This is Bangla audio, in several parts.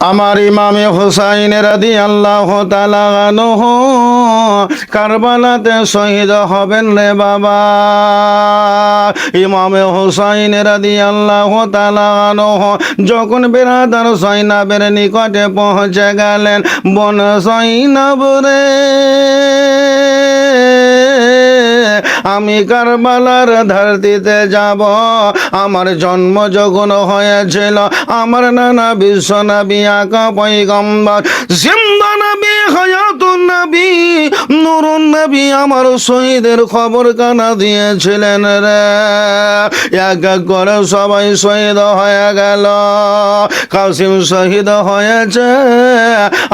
আমার ইমামে হুসাইন রাদি আল্লাহ তালাহ কারবালাতে শহীদ হবেন রে বাবা। ইমামে হুসাইন রাদি আল্লাহ তালাহ যখন বেরাদার সৈনাবের নিকটে পৌঁছে গেলেন, বন সৈনাব রে আমি কারবালার ধরতিতে যাব। আমার জন্ম যখন হয়েছিল, আমার নানা বিশ্ব নবী আকা পৈগম্বর জিন্দা হায়াতুন নবী আমার শহীদের খবর কানা দিয়েছিলেন রে। এক এক করে সবাই শহীদ হয়ে গেল। কাসিম শহীদ হয়েছে,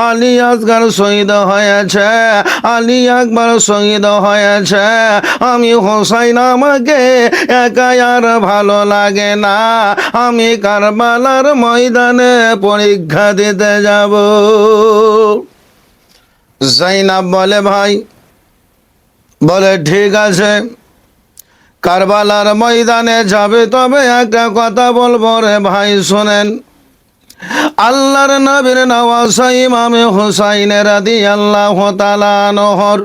আলী আসগার শহীদ হয়েছে, আলী আকবর শহীদ হয়েছে। আমি হোসাইন আমাকে একা আর ভালো লাগে না। আমি কারবালার ময়দানে পরীক্ষা দিতে যাব। জাইনাব বলে, ভাই, বলে, ঠিক আছে, কারবালার ময়দানে যাবে, তবে একটা কথা বলব রে ভাই, শোনেন। আল্লাহর নবীর নওয়াজ ইমামে হুসাইনের আদি আল্লাহ তালা নহর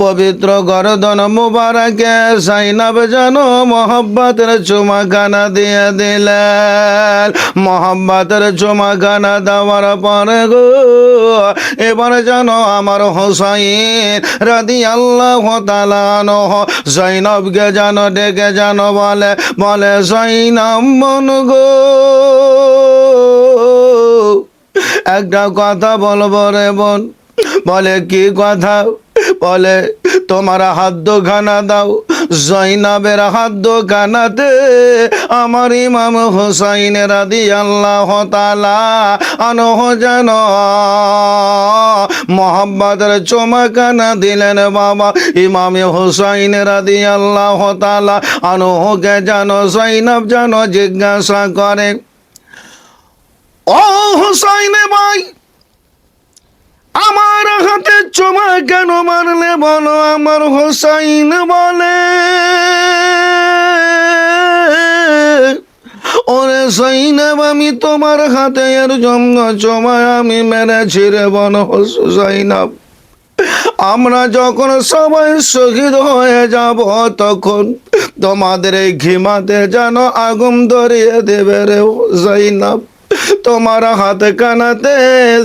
পবিত্র গরদন মুবারকে সাইনাব যেন মোহব্বতের চুমাখানা দিয়ে দিলেন। মোহব্বতের চুমাখানা দেওয়ার পরে গো, এবার যেন আমার হোসাইন রাদি আল্লাহ তালানহ জৈনবকে যেন ডেকে যেন বলে বলে জৈনব মন গো। একটা কথা বলব রে বোন, বলে কি কথা? বলে, তোমার হাদ্য খানা দাও জৈনাবের হাদ্য খানাতে আমার ইমাম হোসাইন রাদি আল্লাহ তালা আনহ যেন মোহাম্মদের চমাকানা দিলেন বাবা। ইমামে হোসাইন রাদি আল্লাহ তালা আনহকে যেন জৈনব যেন জিজ্ঞাসা করে, ও হোসাইনে ভাই আমার হাতে চমা কেন মারলে বলো, আমার হোসাইন বলে। ওরে সৈনব আমি তোমার হাতে এর জন্য চমা আমি মেরেছি রে বন হোসাইনব আমরা যখন সবাই শহীদ হয়ে যাব, তখন তোমাদের এই ঘিমাতে যেন আগুন ধরিয়ে দেবে রে জৈনব। তোমার হাত কানাতে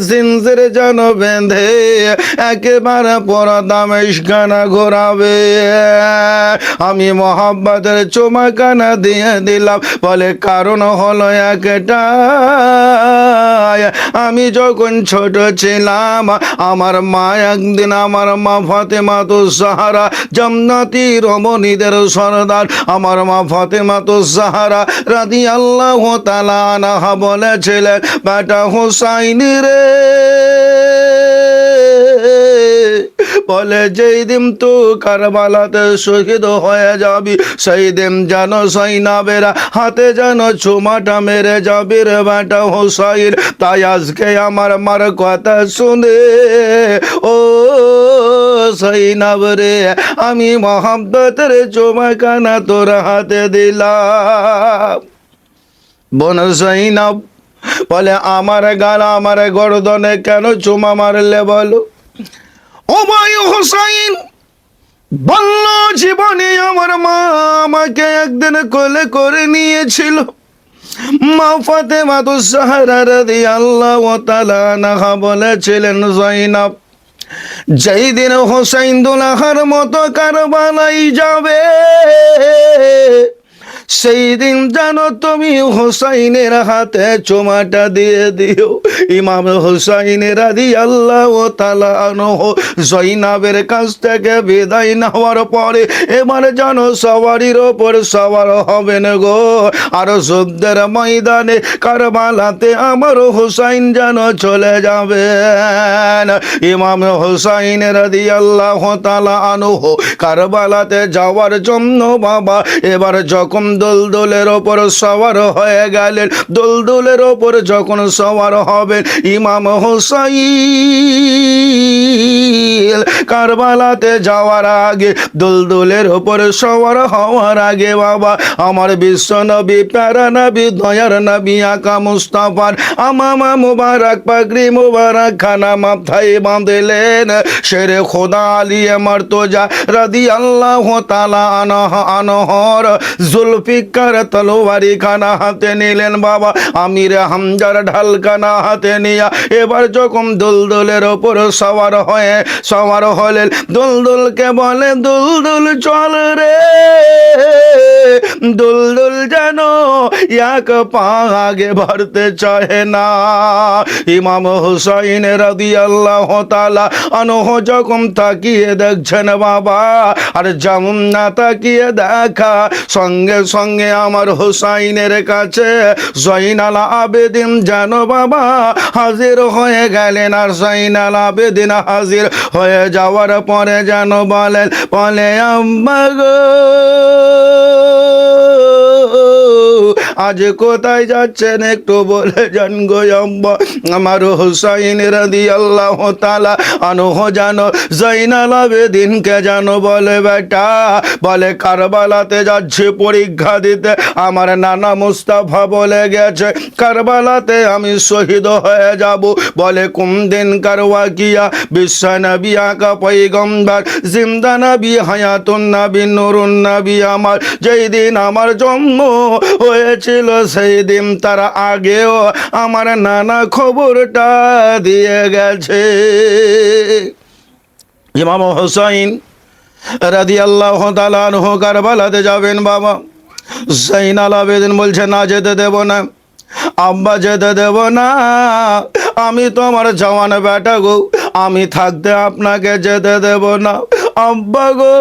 জিনজির যেন বেঁধে একেবারে পরা দামেশ কানা ঘোরাবে। আমি মোহাম্মদের চোমা কানা দিয়ে দিলাম, বলে কারণ হলো একটা আমি যখন ছোট ছিলাম, আমার মা একদিন আমার মা ফাতেমা তো সাহারা জমনাতি রমণীদের সরদার। আমার মা ফাতেমা তো সাহারা রাধি আল্লাহ তালা বলেছিলেন, বেটা হোসাইনি রে। বলে, যেই দিন তো কারবালাতে শহীদ হয়ে যাবি, সেই দিন যেন সৈনাবেরা হাতে যেন চুমাটা মেরে যাবি রে বেটা হোসাইন। তাই আজকে আমার মার কথা শুনে, ও সৈনাব রে আমি মোহাম্মতের চুমাখানা তোর হাতে দিলাম। বোন সৈনাব বলে, আমার গাল, আমার গর্দনে কেন চুমা মারলে বলো? ও ভাই হোসাইন। বলল জীবনে আমার মা আমাকে একদিন কোলে করে নিয়েছিল। মা ফাতেমা তো সাহারা রাদি আল্লাহ তালা বলেছিলেন জৈনব যেই দিন হোসাইন দুলাহার মতো কারবালাই যাবে সেই দিন জানো তুমি হোসাইনের হাতে চোমাটা দিয়ে দিও। ইমাম হোসাইনের আদি আল্লাহ ও তালা আনহ জৈনাবের কাছ থেকে বিদায় নেওয়ার পরে এবার জানো সবারির ওপর সবার হবেন গো। আর যুদ্ধের ময়দানে কারবালাতে আমার হোসাইন যেন চলে যাবেন। ইমাম হোসাইনের আদি আল্লাহ তালা আনহ কারবালাতে যাওয়ার জন্য বাবা, এবার যখন দোলদোলের ওপর সওয়ার হয়ে গেলেন। দোলদোলের ওপর যখন সওয়ার হবেন ইমাম হোসাইন কারবালাতে যাওয়ার আগে, দুলদুলের ওপরে সওয়ার হওয়ার আগে, বাবা, আমার বিশ্ব নবী, প্যারা নবী, দয়ার নবী, আকা মুস্তাফার, আমামা মুবারক, পাগড়ি মুবারক, খানা মাথায় বাঁধলেন। শেরে খোদা আলী আমার তোজা রাদি আল্লাহ তালা আনহ, আনহর জুলফিকার তলোয়ারি খানা হাতে নিলেন, বাবা, আমির হামজার ঢালকানা হাতে নিয়া, এবার যখন দুলদুলের ওপর সওয়ার হয়ে, সওয়ার হলেন দুলদুলকে বলে দুলদুল চল রে। দুলদুল যেন এক পা আগে ভরতে চায় না। ইমাম হুসাইন রাদি আল্লাহ তালা আনহ যখন তাকিয়ে দেখছেন বাবা, আর যেমন না তাকিয়ে দেখা, সঙ্গে সঙ্গে আমার হুসাইনের কাছে জৈনাল আবেদিন যেন বাবা হাজির হয়ে গেলেন, আর জৈনাল আবেদিন হাজির হয়ে যাওয়ার পরে যেন বলেন বলে আম্মা গো। আজ কোথায় যাচ্ছেন একটু বলে যান গো আমার হুসাইন রাদি আল্লাহ তালা আনহ জানো জৈনাল আবেদিনকে জানো বলে, বেটা, বলে কারবালাতে যাচ্ছে পরীক্ষা দিতে। আমার নানা মুস্তাফা বলে গেছে, কারবালাতে আমি শহীদ হয়ে যাব। বলে, কোন দিন কারওয়া কিয়া বিশ্ব নবী আকা পৈগম্বর জিন্দা নবী হায়াতুন নবী, নুরুন নবী আমার, যেই দিন আমার জন্ম হয়েছিল সেই দিন, তার আগেও আমার নানা খবরটা দিয়ে গেছে। ইমাম হোসাইন রাদি আল্লাহ তালানহ কারবালাতে যাবেন বাবা। জাইনাল আবেদিন বলছে, না যেতে দেব না। আব্বা যেতে দেব না। আমি তোমার জওয়ান বেটা গো। আমি থাকতে আপনাকে যেতে দেব না। আব্বা গো।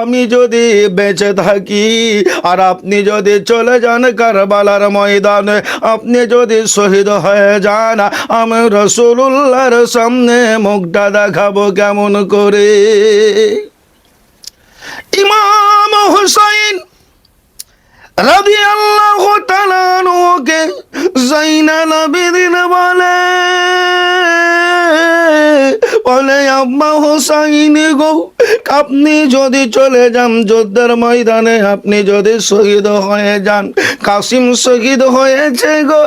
আমি যদি বেঁচে থাকি, আর আপনি যদি চলে যান কারবালার ময়দানে, আপনি যদি শহীদ হয়ে যান, আমি রসুল্লাহর সামনে মুখটা দেখাবো কেমন করে। ইমাম হুসাইন রবি আল্লাহ তালানুকে জাইনাল আবেদিন বলে। বলে, আম্মা হোসাইন গো আপনি যদি চলে যান যোদ্ধার ময়দানে, আপনি যদি শহীদ হয়ে যান, কাসিম শহীদ হয়েছে গো।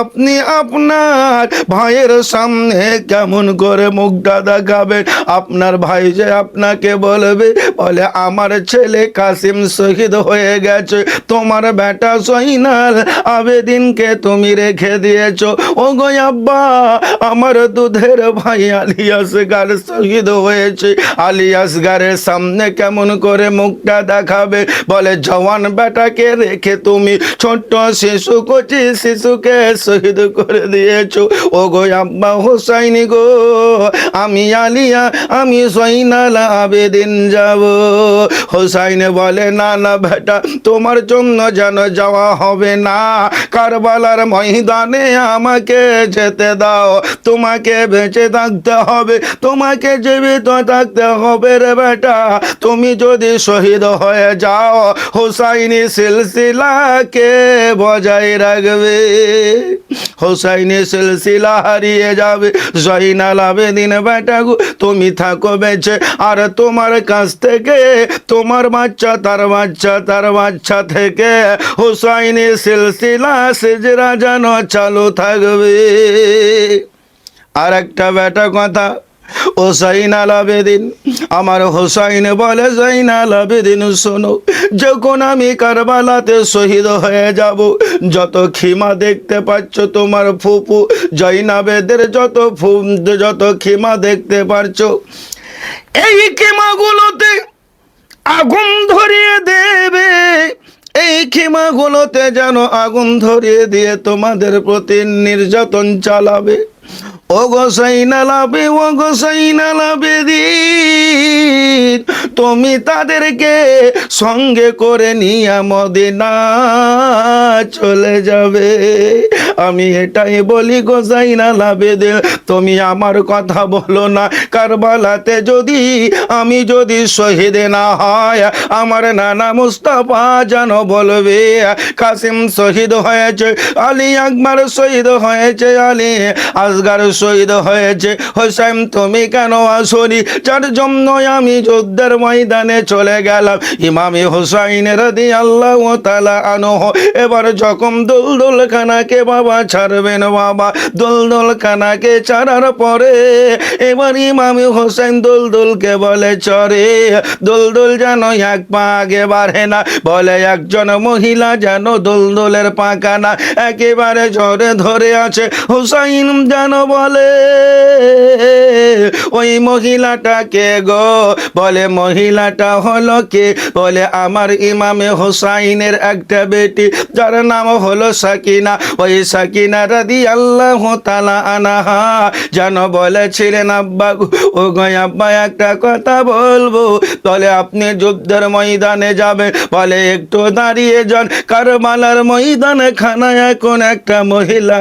আপনি আপনার ভাইয়ের সামনে কেমন করে মুখটা দেখাবেন আপনার ভাই যে আপনাকে বলবে, বলে, আমার ছেলে কাসিম শহীদ হয়ে গেছে। তোমার বেটা সহিনাল আবেদিনকে তুমি রেখে দিয়েছ। ও গো আব্বা, আমার দুধের ভাই আলিয়াস গার শহীদ হয়েছে আলিয়াস গারের সামনে কেমন করে মুখটা দেখাবে? বলে, জওয়ান বেটাকে রেখে তুমি ছোট্ট শিশু, কচি শিশুকে শহীদ করে দিয়েছ। ও গো আব্বা হোসাইনি গো, আমি আলিয়া, আমি সৈনাল আবেদিন যাব। হোসাইনে বলে, না না বেটা, তোমার জন্য যেন যাওয়া হবে না। কারবালার ময়দানে আমাকে যেতে দাও। তোমাকে বেঁচে থাকতে হবে। তোমাকে জীবিত থাকতে হবে রে বেটা। তুমি যদি শহীদ হয়ে যাও, হোসাইনি সিলসিলাকে বজায় রাখবে। হোসাইনি সিলসিলা হারিয়ে যাবে। জয়নাল আবেদিন বেটা তুমি থাকো বেঁচে। আর তোমার কাছ থেকে, তোমার বাচ্চা, তার বাচ্চা তার বাচ্চা থেকে হোসাইনি সিলসিলা সিজরা যেন চালু থাকবে। আর একটা বেটা কথা ও সাইনাল আবেদিন, আমার হোসাইন বলে সাইনাল আবেদিন, শোনো, যখন আমি কারবালাতে শহীদ হয়ে যাব, যত খিমা দেখতে পাচ্ছ তোমার ফুপু জৈনাবেদের যত ফু যত খিমা দেখতে পারছ, এই খিমাগুলোতে আগুন ধরিয়ে দেবে। এই খিমাগুলোতে যেন আগুন ধরিয়ে দিয়ে তোমাদের প্রতি নির্যাতন চালাবে। ও গোসাইনা লাভে ও গোসাইনা লাভে দিন। তুমি তাদেরকে সঙ্গে করে নিয়ে মদিনা। চলে যাবে। আমি এটাই বলি গোসাইনা লাভেদের তুমি আমার কথা বলো না। কারবালাতে যদি আমি যদি শহীদ না হয়, আমার নানা মুস্তাফা যেন বলবে, কাসিম শহীদ হয়েছে, আলী আকবর শহীদ হয়েছে, আলী আসগার শহীদ হয়েছে। হোসেন তুমি কেন আসনি? যার জন্য আমি যুদ্ধের ময়দানে চলে গেলাম। ইমামি হোসাইনের দি আল্লাহ তালা আনহ, এবার যখন দুলদুল খানাকে বাবা ছাড়বেন বাবা। দুলদুল খানাকে ছাড়ার পরে এবার ইমামি হোসেন দুলদুলকে বলে, চরে, দুলদুল যেন এক পা আগে বাড়ে না, বলে একজন মহিলা যেন দুলদুলের পাকানা একেবারে ঝরে ধরে আছে। হুসাইন যেন বলে, ওই মহিলাটাকে গো, বলে মহিলাটা হলো কে? বলে, আমার ইমামে হোসাইনের একটা বেটি, যার নাম হলো সাকিনা। ওই সাকিনা রাদি আল্লাহ তালা আনাহা। যেন বলেছিলেন, আব্বা ও গয় আব্বা, একটা কথা বলব। বলে আপনি যুদ্ধের ময়দানে যাবে বলে, একটু দাঁড়িয়ে যান। কারবালার ময়দানে খানায় এখন একটা মহিলা